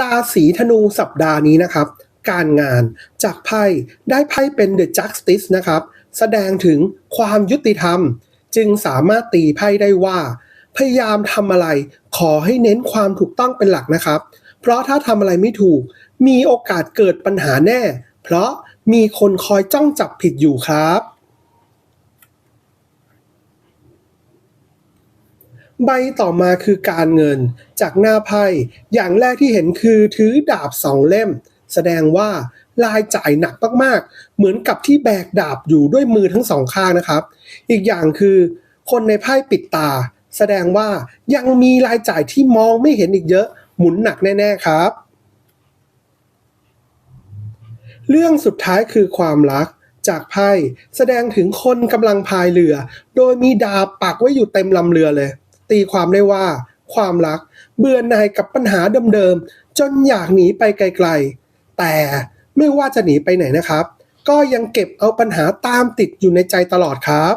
ราศีธนูสัปดาห์นี้นะครับ การงานจากไพ่ได้ไพ่เป็น The Justice นะครับ แสดงถึงความยุติธรรม จึงสามารถตีไพ่ได้ว่า พยายามทำอะไร ขอให้เน้นความถูกต้องเป็นหลักนะครับ เพราะถ้าทำอะไรไม่ถูก มีโอกาสเกิดปัญหาแน่ เพราะมีคนคอยจ้องจับผิดอยู่ครับ ใบต่อมาคือการเงิน จากหน้าไพ่อย่างแรกที่เห็นคือถือดาบสองเล่ม แสดงว่ารายจ่ายหนักมากๆ เหมือนกับที่แบกดาบอยู่ด้วยมือทั้งสองข้างนะครับ อีกอย่างคือคนในไพ่ปิดตา แสดงว่ายังมีรายจ่ายที่มองไม่เห็นอีกเยอะ หมุนหนักแน่ ๆครับ เรื่องสุดท้ายคือความรักจากไพ่แสดงถึงคนกำลังพายเรือ โดยมีดาบปักไว้อยู่เต็มลำเรือเลย ตีความได้ว่า ความรักเบื่อหน่ายกับปัญหาเดิมๆ จนอยากหนีไปไกลๆ แต่ไม่ว่าจะหนีไปไหนนะครับ ก็ยังเก็บเอาปัญหาตามติดอยู่ในใจตลอดครับ